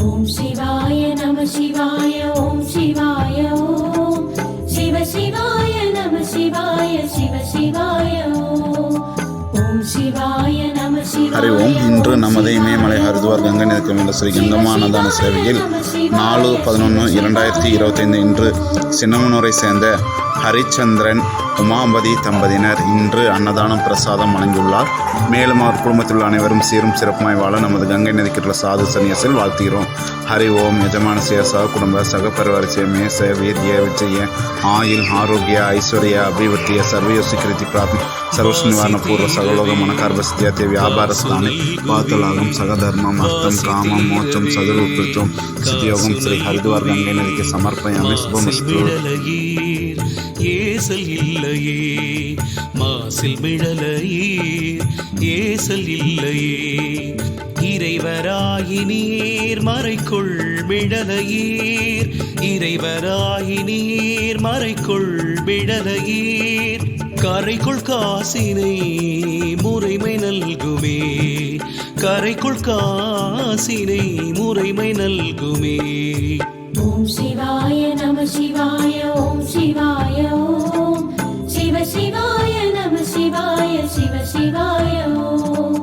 ஓம் சிவாய நம சிவாய ஓம் சிவாய ஓம் சிவ சிவாய நம சிவாய சிவ சிவாய ஓம் சிவாய நம ஹரி ஓம். இன்று நமது இமயமலை ஹரிதுவார் கங்கை நதிக்கம் ஸ்ரீ கங்கம்மா அன்னதான சேவையில் நாலு பதினொன்று இரண்டாயிரத்தி இருபத்தைந்து இன்று சின்னமனூரை சேர்ந்த ஹரிச்சந்திரன் உமாபதி தம்பதியினர் இன்று அன்னதானம் பிரசாதம் வழங்கியுள்ளார். மேலும் அவர் குடும்பத்தில் உள்ள அனைவரும் சீரும் சிறப்புமாய் வாழ நமது கங்கை நதிக்கிட்டுள்ள சாது சன்னியாசில் வாழ்த்துகிறோம். ஹரி ஓம் எஜமான சேசா குடும்ப சகபரிவரிசை மேச வீரிய விஜய ஆயுள் ஆரோக்கிய ஐஸ்வர்யா அபிவிருத்திய சர்வயோசிகிருதி பிரார்த்தனை சர்வஸ் நிவாரண பூர்வ சகலோக கர்வசித்தியாத்திய வியாபார ஸ்தானி பாத்தலாகம் சகதர்மம் அர்த்தம் காமம் மோட்சம் சதுர உற்பத்தம் சித்தியோகம் ஸ்ரீ ஹரித்வார் கங்கை நதிக்கு சமர்ப்பயாமி சுபமஸ்து. ஏசல் இல்லையே. மாசில் மிழலையீர் ஏசல் இல்லையே. இறைவராயினீர் மறைக்குள் மிழலையீர். இறைவராயினீர் மறைக்குள் மிழலையீர். கரைக்குள் காசினை முறைமை நல்குமே. கரைக்குள் காசினை முறைமை நல்குமே. ஓம் சிவாய நம சிவாய ஓம் சிவாய ஓம் சிவ சிவாய நம சிவாய சிவ சிவாய ஓம்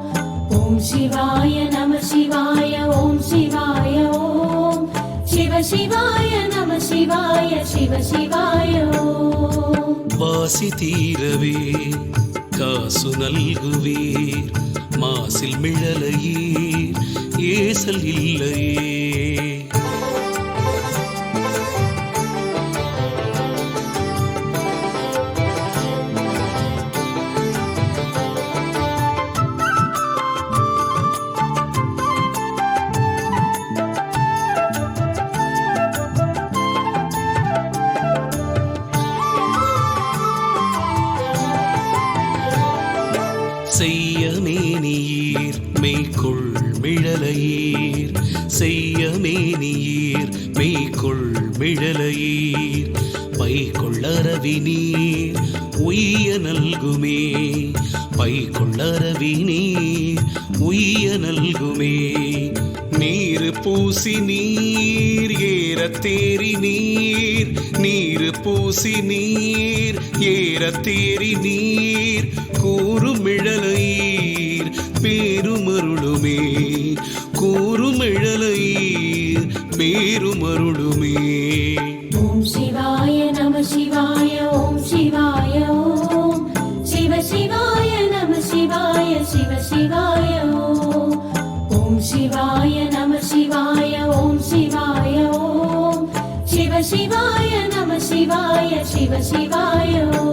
ஓம் சிவாய நம சிவாய ஓம் சிவாய ஓம் சிவ சிவாய நம சிவாய சிவ சிவாய ஓம் வாசி தீரவே காசு நல்குவீர் மாசில் மிழலையீர் ஏசல் இல்லையே. செய்ய மேனியீர் மெய்க்குள் மிழலையீர். செய்ய மேனியீர் மெய்க்குள் மிழலையீர். பைக்குள்ளரவி நீர் உய்ய நல்குமே. பைக்குள்ளரவி நீர் உய்ய நல்குமே. நீர் பூசி நீர் ஏறத்தேறி நீர் நீர் பூசி நீர் ஏறத்தேறி நீர் கூறுமிழலையீர் பேருமருளுமே கூறுமிழலையீர் பேருமருளுமே. ஓம் சிவாய நம சிவாய ஓம் சிவாய ஓம் சிவ சிவாய நம சிவாய சிவ சிவாய ஓம் சிவாய நம சிவாய ஓம் சிவ சிவாய